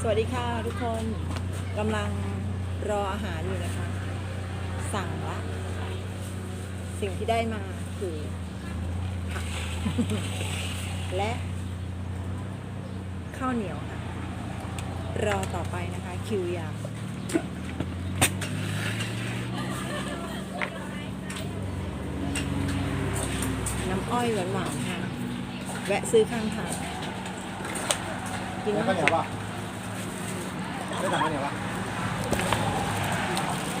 สวัสดีค่ะทุกคนกำลังรออาหารอยู่นะคะ สั่งละสิ่งที่ได้มาคือผัก และข้าวเหนียวค่ะ รอต่อไปนะคะ คิวยาวน้ำอ้อยหวานๆค่ะ แวะซื้อข้างทางกินแล้วมาข้าวเหนียวป่ะ ไม่สั่งข้าวเหนียวป่ะ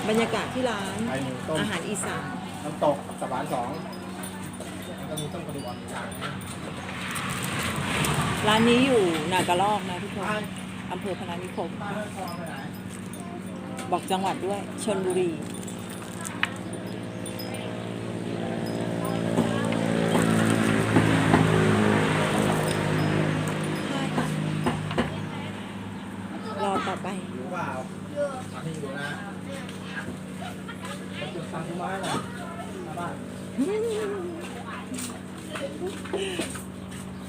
บรรยากาศที่ร้านไข่หมูต้ม อาหารอีสานน้ำตกสับหวานสองแล้วก็มีต้มกระดูกอ่อนอย่างร้านนี้อยู่นากระลอกนะทุกคนไปอำเภอพนานิคม บ้านคลองไปไหนบอกจังหวัดด้วยชนบุรีร อต่อไปอยู่เปล่าสั่งให้อยู่นะจะสั่งที่บ้านเหรอมาบ้าน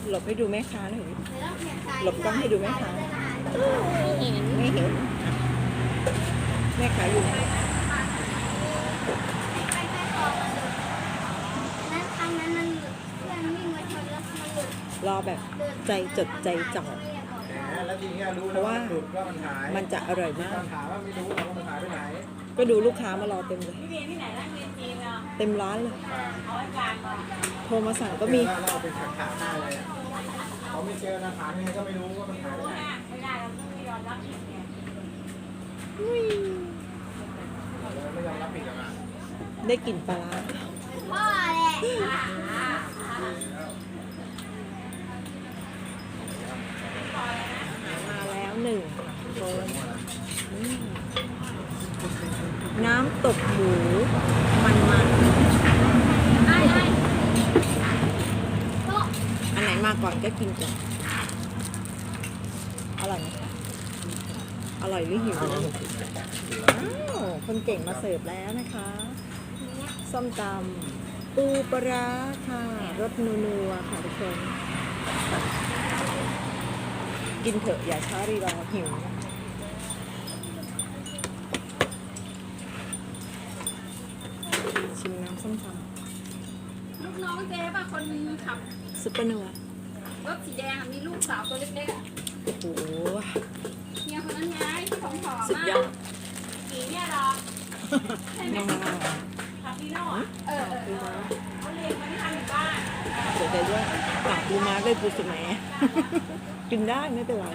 หลบให้ดูแม่ค้าหน่อยดิหลบกล้องให้ดูแม่ค้าไม่เห็นไม่เห็นแม่ค้าอยู่ไหนนั้นครั้งนั้นมันหลุดเพื่อนวิ่งมาชนแล้วมันหลุดรอแบบใจจดใจจ่อ แหมแล้วทีนี้รู้เพแล้วราะว่าว่าหลุดว่ามันหายมันจะอร่อยมีมากคำถามว่าไม่รู้ว่ามันหายไปไหนก็ดูลูกค้ามารอเต็มเลยเต็มร้านเลยโทรมาสั่งก็มีเจอแล้วเราเป็นขาขาได้เลยอะเขาไม่เจอนะขาเนี่ยก็ไม่รู้ว่ามันหายไปไหนเราไม่ยอมรับผิดหรอกนะได้กลิ่นปลาร้า หนึ่งน้ำตกหมูมันมันไอ้ไอ้โต๊ะๆอันไหนมาก่อนก็กินก่อนอร่อยไหมอร่อยหรือหิวอ้าวคนเก่งมาเสิร์ฟแล้วนะคะส้มตำปูปลาร้าค่ะรสนัวๆค่ะทุกคน กินเถอะอย่าช้ารีรอหิวชิมน้ำส้มตลูกน้องเจ๊ป่ะคนขับำซุปเปอร์นัวรถสีแดงอะมีลูกสาวตัวเล็กๆอะโอ้โหเมียคนนั้นไงที่ผมผอมสุดมากยอดสีเนี่ยเหรอใช่ไหมน้องขับพี่โน่อะเออเออปูม้าเขาเรียนมาที่ทางหมู่บ้านเสียใจด้วย ฝากปูม้าด้ปูสุแหม กินได้ไม่เป็นไร